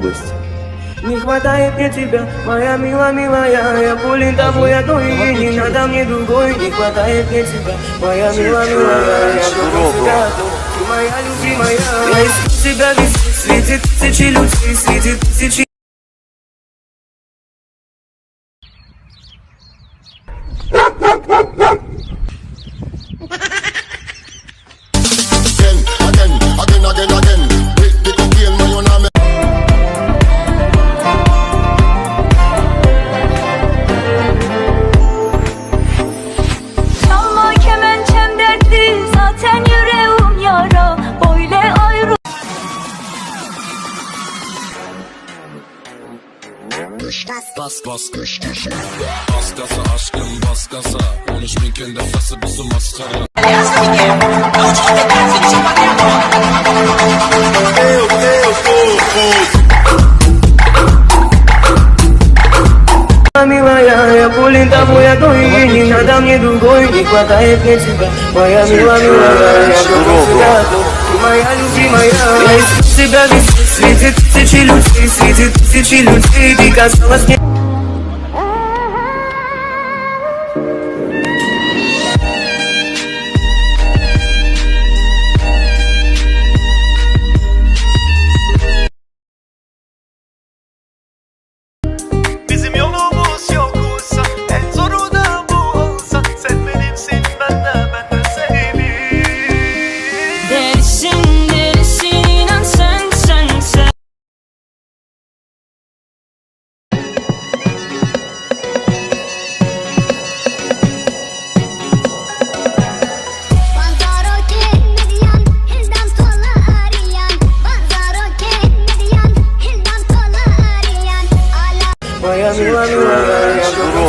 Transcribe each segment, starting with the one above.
области. Не хватает мне тебя, моя мила, милая Я пулин тобой одной, и не надо мне другой Не хватает мне тебя, моя мила, милая Я только тебя одну, ты моя любимая Я ищу тебя везде, среди тысячи людей Среди тысячи Bas bas kış kış Bas gaza aşkım bas gaza 13 bin kende fası bizi maskara Милая, я одной, и не надо мне другой Не хватает мне тебя, моя мила, милая Я тебя моя любимая тебя. Везде, среди тысячи людей Среди тысячи людей ты казалась мне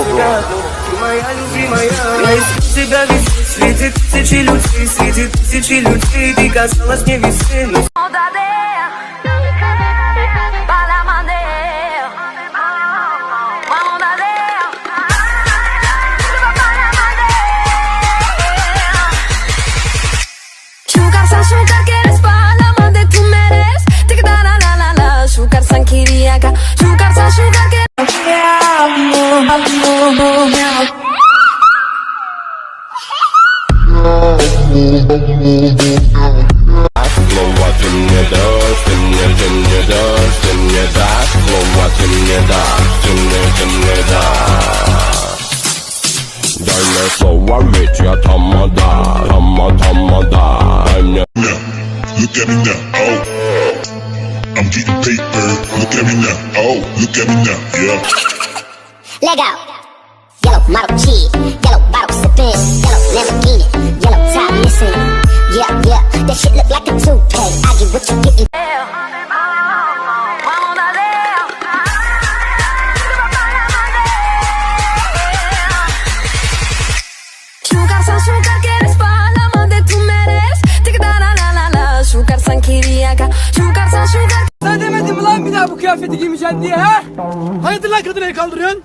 тебя одну, ты моя любимая Я ищу тебя везде, среди тысячи людей Среди тысячи людей ты казалась мне везде Но Moda de Balaman de Mamoda de Şukarsan şukar keres Balaman de tu meres Tık da la look at me now. Oh, I'm getting paper. Look at me now. Oh, look at me now. Yeah. Lego Yellow model key Yellow bottle sipping Yellow Lamborghini Yellow top missing. Yeah, yeah That shit look like a toupee. I get what you getting Şukarsan kiriyaka Şukarsan şukar Sen demedin mi lan bir daha bu kıyafeti giymeyeceksin diye ha? Hayırdır lan kadını el kaldırıyorsun?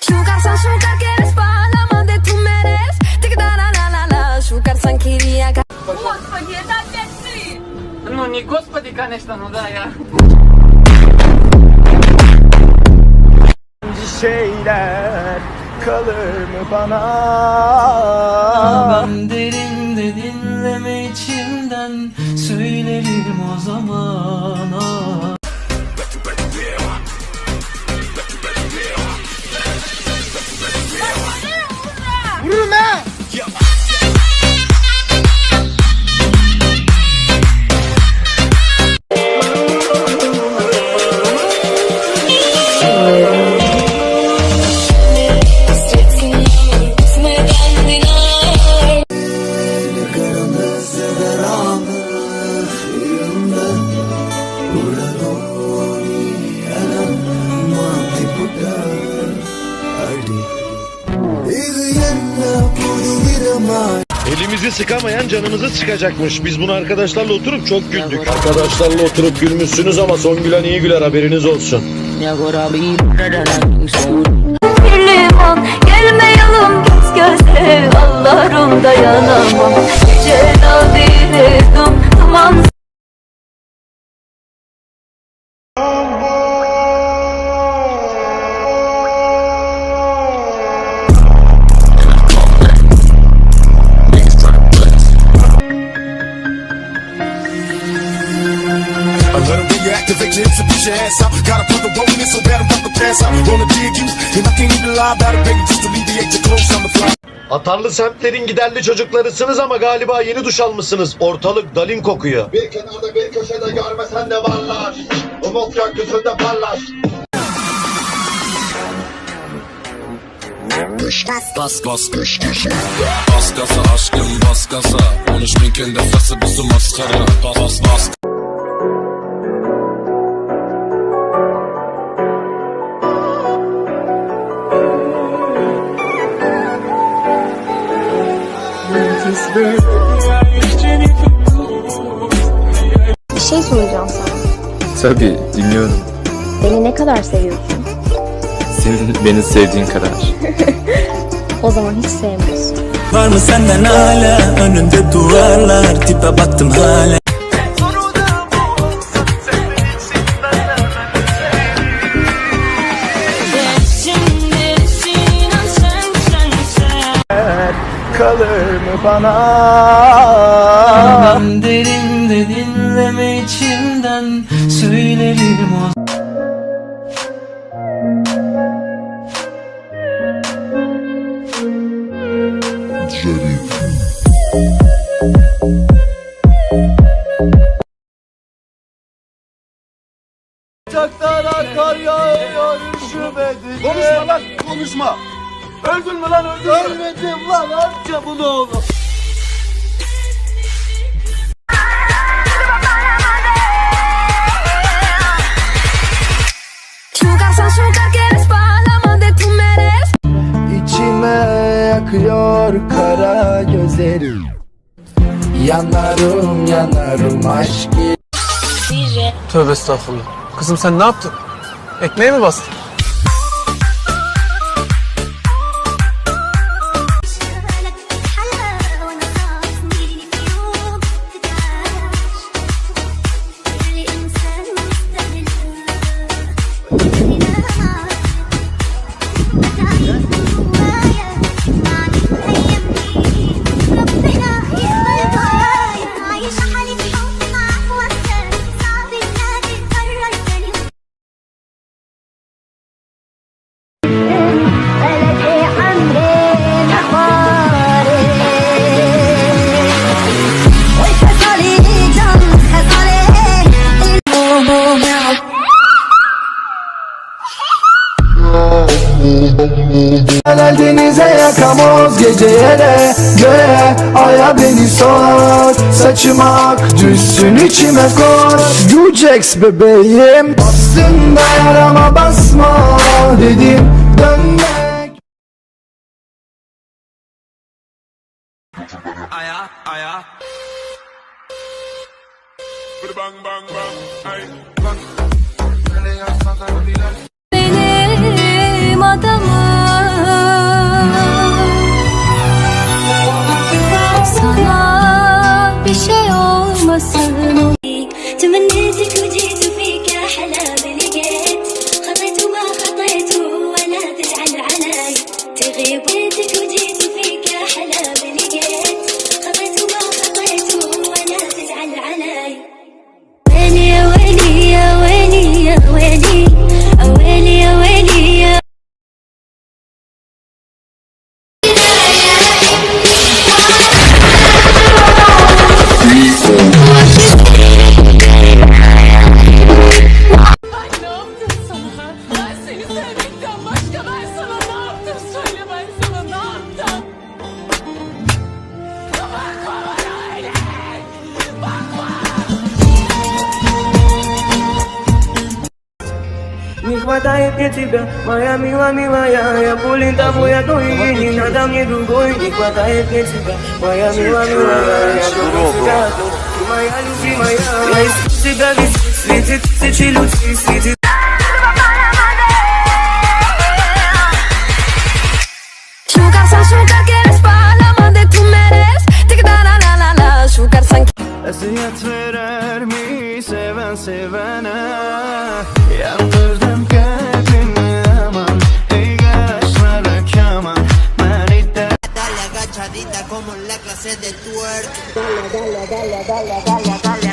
Şukarsan şukar keres Balaman de tu meres Tık da la la la la Şukarsan kiriyaka Ну не господи, конечно, ну да, я. Şeyler kalır bana? Ben derinde Elimizi sıkamayan canımızı sıkacakmış. Biz bunu arkadaşlarla oturup çok güldük. Arkadaşlarla oturup gülmüşsünüz ama son gülen iyi güler haberiniz olsun. Gelmeyalım göz göze, Allah dayanamam. Gece reactivate your ass out. Gotta put the roll in so bad I'm about to pass out. Wanna dig you, and I can't even lie about it, baby. Just alleviate your clothes on the fly. Atarlı semtlerin giderli çocuklarısınız ama galiba yeni duş almışsınız. Ortalık dalin kokuyor. Bir kenarda bir köşede görmesen de varlar. Umut gökyüzünde parlar. Bas bas bas Bas gaza aşkım bas gaza 13 bin fresse bist du maskara Bas bas soracağım sana. Tabii dinliyorum. Beni ne kadar seviyorsun? Senin beni sevdiğin kadar. O zaman hiç sevmiyorsun. Var mı senden hala önünde duvarlar Tipe baktım hala En zoru da bu olsa Sen içimden Söylerim o Çaktara kar yağıyor üşümedin Konuşma lan konuşma. Öldün mü lan öldün mü? Ölmedim lan amca bunu oğlum Yanarım yanarım aşk Tövbe estağfurullah Kızım sen ne yaptın? Ekmeğe mi bastın? Helal denize yakamoz geceye göğe aya beni sor. Saçıma ak düşsün içime koy Yucex bebeğim. Bastın da yarama basma. Dedim мне другой Не хватает мне тебя, моя мила, милая Я люблю тебя одну, ты моя любимая Я ищу тебя везде, среди тысячи людей Среди Sugar san sugar quieres pa' la más de tu meres Eziyet verer mi seven sevene fuerte. Dale, dale, dale, dale, dale, dale.